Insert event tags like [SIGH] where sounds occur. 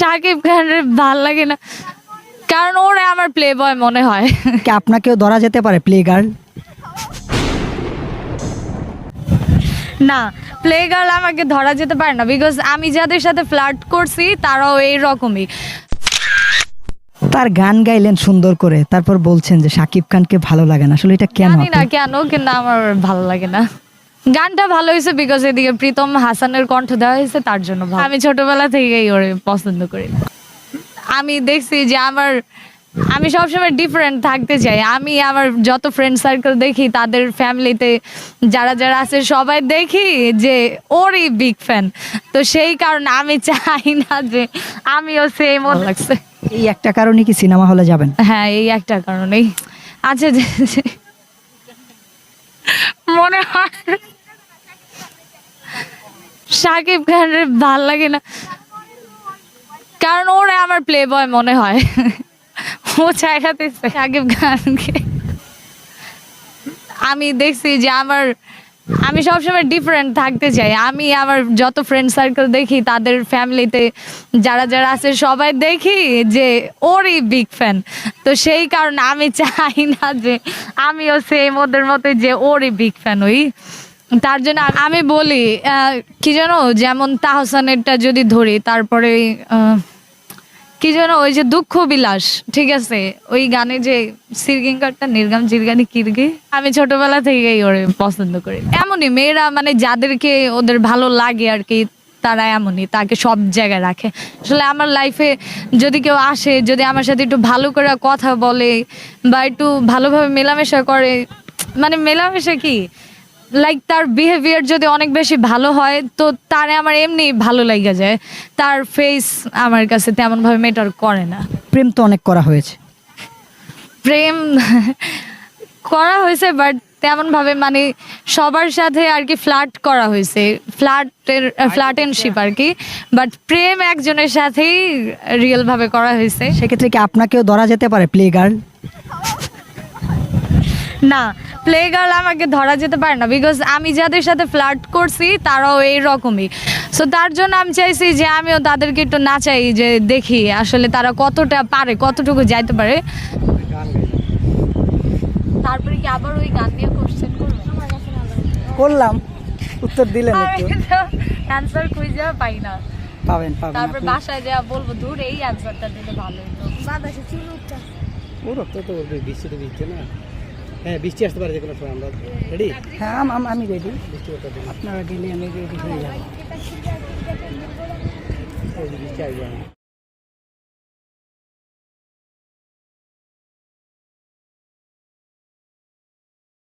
সাকিব খানের ভালো লাগে না। কারণ ওরা আমার প্লে বয় মনে হয়। কি আপনাকেও ধরা যেতে পারে প্লে গার্ল না প্লে গার্ল আমাকে ধরা যেতে পারে না বিকজ আমি যাদের সাথে ফ্লার্ট করছি তারাও এই রকমই তার গান গাইলেন সুন্দর করে তারপর বলছেন যে সাকিব খানকে ভালো লাগে না। আসলে এটা কেন জানি না কেন কিন্তু আমার ভালো লাগে না। গানটা ভালো হয়েছে বিকজ এদিকে প্রীতম হাসানের কণ্ঠ দেওয়া হয়েছে তার জন্য ভালো। আমি ছোটবেলা থেকেই ওরে পছন্দ করি। আমি দেখছি যে আমার আমি সবসময় ডিফারেন্ট থাকতে চাই। আমি আমার যত ফ্রেন্ড সার্কেল দেখি তাদের ফ্যামিলিতে যারা যারা আছে সবাই দেখি যে ওরই বিগ ফ্যান তো সেই কারণে আমি চাই না যে আমিও সেম ও লাগছে। এই একটা কারণে কি সিনেমা হলে যাবেন? হ্যাঁ এই একটা কারণেই। আচ্ছা যে- যে- মনে হয় সাকিব খানের ভালো লাগে না। কারণ ওরা আমার প্লে বয় মনে হয়। ও জায়গাতে সাকিব খানকে। আমি দেখছি যে আমার, আমি সবসময় ডিফারেন্ট থাকতে চাই। আমি আমার যত ফ্রেন্ড সার্কেল দেখি, তাদের ফ্যামিলিতে যারা যারা আছে, সবাই দেখি যে ওরই বিগ ফ্যান তো সেই কারণে আমি চাই না যে আমিও সেম ওদের মতো যে ওরই বিগ ফ্যান ওই তার জন্য আমি বলি কি জানো, যেমন তাহসানেরটা যদি ধরি, তারপরে কি যেন ওই যে দুঃখ বিলাস, ঠিক আছে? ওই গানে যে সিরগিঙ্গারটা নির্গাম জিরগানি কিরগি, আমি ছোটবেলা থেকেই ওরে পছন্দ করি। এমনই মেয়েরা মানে যাদেরকে ওদের ভালো লাগে আর কি, তারা এমনই, তাকে সব জায়গায় রাখে। আসলে আমার লাইফে যদি কেউ আসে, যদি আমার সাথে একটু ভালো করে কথা বলে বা একটু ভালোভাবে মেলামেশা করে মানে মেলামেশা কি? লাইক তার বিহেভিয়ার যদি অনেক বেশি ভালো হয় তো তারে আমার এমনি ভালো লাগে যায়। তার ফেস আমার কাছে তেমন ভাবে মেটার করে না। প্রেম তো অনেক করা হয়েছে। প্রেম [LAUGHS] করা হয়েছে বাট তেমন ভাবে মানে সবার সাথে আর কি ফ্লার্ট করা হয়েছে। ফ্লার্টের ফ্লার্টেনশিপ আর কি। বাট প্রেম একজনের সাথেই রিয়েল ভাবে করা হয়েছে। সেক্ষেত্রে কি আপনাকেও ধরা যেতে পারে প্লে গার্ল না প্লে গার্ল আমাকে ধরা যেতে পারে না বিকজ আমি যাদের সাথে ফ্লার্ট করছি তারাও এই রকমই সো তার জন্য আমি চাইছি যে আমিও তাদেরকে একটু নাচাই যে দেখি আসলে তারা কতটা পারে কতটুকু যাইতে পারে। তারপরে কি আবার ওই গান নিয়ে কোশ্চেন করবে? করলাম। উত্তর দিলেন তো অ্যান্সার খুঁজে পাই না। পাবেন পাবেন তারপর বাসায় যা বলব দূর এই অ্যান্সারটা দিলে ভালো হতো ও রক্ত তো বলবে বৃষ্টি তো ভিজছে না। হ্যাঁ বৃষ্টি আসতে পারে যে কোনো সময় আমরা রেডি হ্যাঁ আম- রেডি বৃষ্টি আপনারা গেলে আমি রেডি হয়ে যাব। বৃষ্টি আসবে।